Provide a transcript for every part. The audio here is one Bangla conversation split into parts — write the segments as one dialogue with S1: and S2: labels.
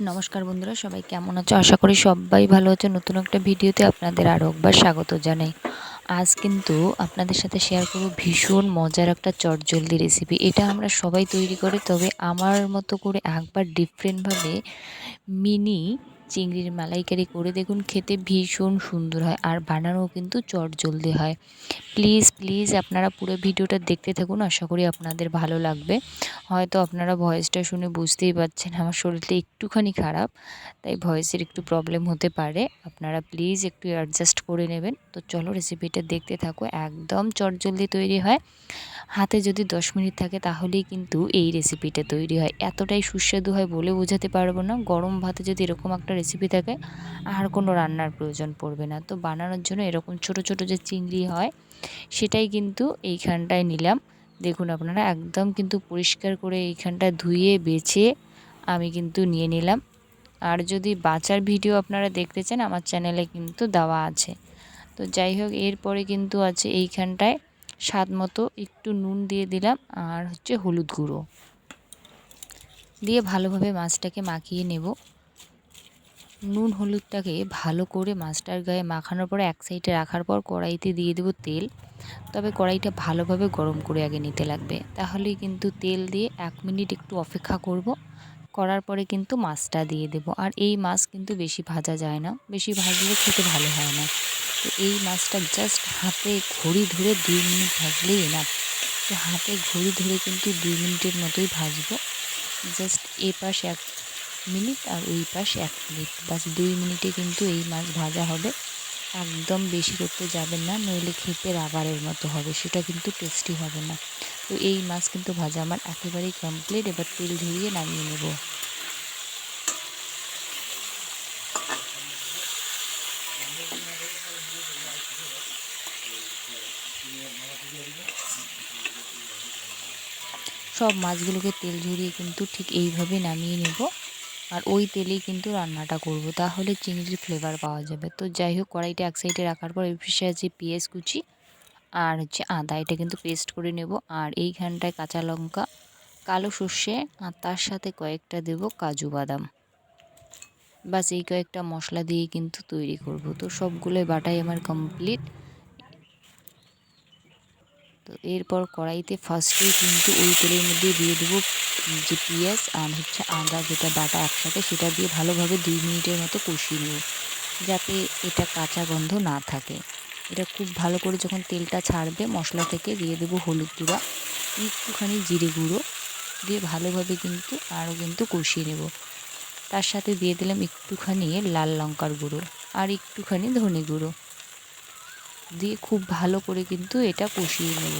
S1: নমস্কার বন্ধুরা, সবাই কেমন আছো? আশা করি সবাই ভালো আছে। নতুন একটা ভিডিওতে আপনাদের আরও একবার স্বাগত জানাই। আজ কিন্তু আপনাদের সাথে শেয়ার করব ভীষণ মজার একটা চটজলদি রেসিপি এটা আমরা সবাই তৈরি করে, তবে আমার মতো করে একবার ডিফারেন্টভাবে মিনি চিংড়ির মালাইকারি করে দেখুন, খেতে ভীষণ সুন্দর হয় আর বানানোও কিন্তু চট জলদি হয়। প্লিজ প্লিজ আপনারা পুরো ভিডিওটা দেখতে থাকুন, আশা করি আপনাদের ভালো লাগবে। হয়তো আপনারা ভয়েসটা শুনে বুঝতেই পারছেন, আমার শরীরটা একটুখানি খারাপ, তাই ভয়েসের একটু প্রবলেম হতে পারে। আপনারা প্লিজ একটু অ্যাডজাস্ট করে নেবেন। তো চলো রেসিপিটা দেখতে থাকো, একদম চটজলদি তৈরি হয়। হাতে যদি দশ মিনিট থাকে তাহলেই কিন্তু এই রেসিপিটা তৈরি হয়। এতটাই সুস্বাদু হয় বলে বোঝাতে পারব না। গরম ভাতে যদি এরকম একটা রেসিপি থাকে, আর কোনো রান্নার প্রয়োজন পড়বে না। তো বানানোর জন্য এরকম ছোট ছোট যে চিংড়ি হয়, সেটাই কিন্তু এইখানটায় নিলাম। দেখুন আপনারা, একদম কিন্তু পরিষ্কার করে এইখানটা ধুয়ে, বেছে আমি কিন্তু নিয়ে নিলাম। আর যদি বাঁচার ভিডিও আপনারা দেখতে চান, আমার চ্যানেলে কিন্তু দেওয়া আছে। তো যাই হোক, এরপরে কিন্তু আছে এইখানটায় স্বাদ মতো একটু নুন দিয়ে দিলাম আর হচ্ছে হলুদ গুঁড়ো। দিয়ে ভালোভাবে মাছটাকে মাখিয়ে নেব। নুন হলুদটাকে ভালো করে মাছটার গায়ে মাখানোর পর এক সাইডে রাখার পর কড়াইতে দিয়ে দেবো তেল। তবে কড়াইটা ভালোভাবে গরম করে আগে নিতে লাগবে। তাহলেই কিন্তু তেল দিয়ে এক মিনিট একটু অপেক্ষা করব। করার পরে কিন্তু মাছটা দিয়ে দেব। আর এই মাছ কিন্তু বেশি ভাজা যায় না। বেশি ভাজলে খেতে ভালো হয় না। তো এই মাছটা জাস্ট হাতে ঘড়ি ধরে দুই মিনিট ভাজলেই না তো হাতে ঘড়ি ধরে কিন্তু দুই মিনিটের মতোই ভাজবো। জাস্ট এ পাশ এক মিনিট আর ওই পাশ এক মিনিট। বাস দুই মিনিটে কিন্তু এই মাছ ভাজা হবে। একদম বেশি করতে যাবেন না, নইলে খেতে রাবারের মতো হবে, সেটা কিন্তু টেস্টি হবে না। তো এই মাছ কিন্তু ভাজা আমার একেবারেই কমপ্লিট এবার তেল ঝরিয়ে নামিয়ে নেব। সব মাছগুলোকে তেল ঝরিয়ে কিন্তু ঠিক এইভাবে নামিয়ে নেব। আর ওই তেলেই কিন্তু রান্নাটা করব। তাহলে চিংড়ির ফ্লেভার পাওয়া যাবে। তো যাই হোক, কড়াইটা এক সাইডে রাখার পর এই পিসে আছে পেঁয়াজ কুচি আর হচ্ছে আদা। এটা কিন্তু পেস্ট করে নেব। আর এইখানটায় কাঁচা লঙ্কা, কালো সর্ষে আর তার সাথে কয়েকটা দেব কাজু বাদাম। বাস এই কয়েকটা মশলা দিয়ে কিন্তু তৈরি করব। তো সবগুলোই বাটাই আমার কমপ্লিট তো এরপর কড়াইতে ফার্স্টেই কিন্তু ওই তেলের মধ্যে দিয়ে দেবো যে পেঁয়াজ আর হচ্ছে আদা, যেটা বাটা একসাথে, সেটা দিয়ে ভালোভাবে দুই মিনিটের মতো কষিয়ে নেব যাতে এটা কাঁচা গন্ধ না থাকে। এটা খুব ভালো করে যখন তেলটা ছাড়বে, মশলা থেকে দিয়ে দেবো হলুদ গুঁড়া, একটুখানি জিরে গুঁড়ো, দিয়ে ভালোভাবে কিন্তু আরও কিন্তু কষিয়ে নেব। তার সাথে দিয়ে দিলাম একটুখানি লাল লঙ্কার গুঁড়ো আর একটুখানি ধনে গুঁড়ো। দিয়ে খুব ভালো করে কিন্তু এটা কষিয়ে নেব।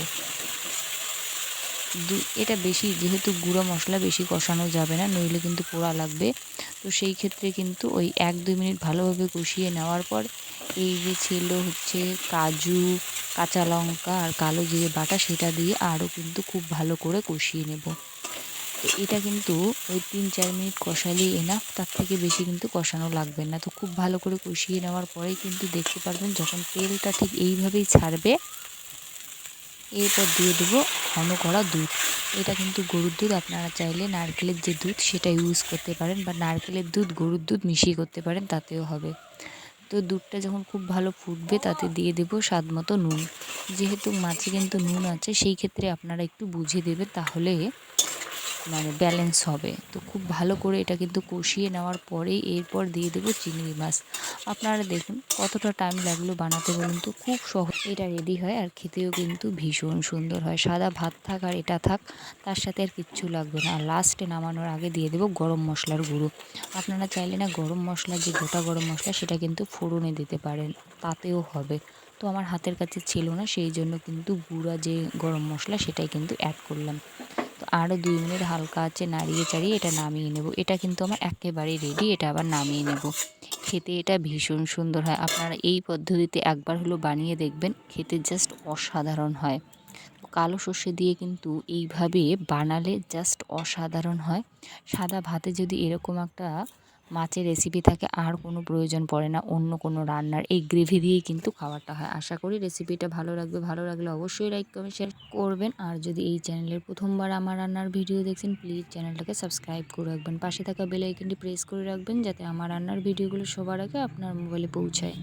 S1: এটা বেশি, যেহেতু গুঁড়ো মশলা বেশি কষানো যাবে না, নইলে কিন্তু পোড়া লাগবে। তো সেই ক্ষেত্রে কিন্তু ওই এক দুই মিনিট ভালোভাবে কষিয়ে নেওয়ার পর এই যে ছিল হচ্ছে কাজু, কাঁচা লঙ্কা আর কালো জিরে বাটা, সেটা দিয়ে আরও কিন্তু খুব ভালো করে কষিয়ে নেব। তো এটা কিন্তু ওই তিন, চার মিনিট কষালেই এনাফ তার থেকে বেশি কিন্তু কষানো লাগবে না। তো খুব ভালো করে কষিয়ে নেওয়ার পরেই কিন্তু দেখতে পারবেন যখন তেলটা ঠিক এইভাবেই ছাড়বে, এরপর দিয়ে দেবো ঘন করা দুধ। এটা কিন্তু গরুর দুধ, আপনারা চাইলে নারকেলের যে দুধ সেটা ইউজ করতে পারেন বা নারকেলের দুধ, গরুর দুধ মিশিয়ে করতে পারেন, তাতেও হবে। তো দুধটা যখন খুব ভালো ফুটবে তাতে দিয়ে দেবো স্বাদ মতো নুন। যেহেতু মাছে কিন্তু নুন আছে, সেই ক্ষেত্রে আপনারা একটু বুঝে দেবেন, তাহলে মানে ব্যালেন্স হবে। তো খুব ভালো করে এটা কিন্তু কষিয়ে নেওয়ার পরেই এরপর দিয়ে দেবো চিংড়ি মাছ। আপনারা দেখুন কতটা টাইম লাগল বানাতে বলুন তো, খুব সহজ। এটা রেডি হয় আর খেতেও কিন্তু ভীষণ সুন্দর হয়। সাদা ভাত থাক আর এটা থাক, তার সাথে আর কিচ্ছু লাগবে না। আর লাস্টে নামানোর আগে দিয়ে দেবো গরম মশলার গুঁড়ো। আপনারা চাইলে না গরম মশলা যে গোটা গরম মশলা, সেটা কিন্তু ফোড়নে দিতে পারেন। তাতেও হবে। তো আমার হাতের কাছে ছিল না, সেই জন্য কিন্তু গুঁড়া যে গরম মশলা, সেটাই কিন্তু অ্যাড করলাম। আরও দুই মিনিট হালকা আছে, নাড়িয়ে চাড়িয়ে এটা নামিয়ে নেব। এটা কিন্তু আমার একেবারেই রেডি এটা আবার নামিয়ে নেব। খেতে এটা ভীষণ সুন্দর হয়। আপনারা এই পদ্ধতিতে একবার হলো বানিয়ে দেখবেন, খেতে জাস্ট অসাধারণ হয়। কালো সর্ষে দিয়ে কিন্তু এইভাবে বানালে জাস্ট অসাধারণ হয়। সাদা ভাতে যদি এরকম একটা মাছের রেসিপি থাকে, আর কোনো প্রয়োজন পড়ে না। অন্য কোনো রান্নার এই গ্রেভি দিয়েই কিন্তু খাওয়াটা হয়। আশা করি রেসিপিটা ভালো লাগবে। ভালো লাগলে অবশ্যই লাইক কমেন্ট শেয়ার করবেন। আর যদি এই চ্যানেলের প্রথমবার আমার রান্নার ভিডিও দেখছেন প্লিজ চ্যানেলটাকে সাবস্ক্রাইব করে রাখবেন। পাশে থাকা বেল আইকনটি প্রেস করে রাখবেন, যাতে আমার রান্নার ভিডিওগুলো সবার আগে আপনার মোবাইলে পৌঁছায়।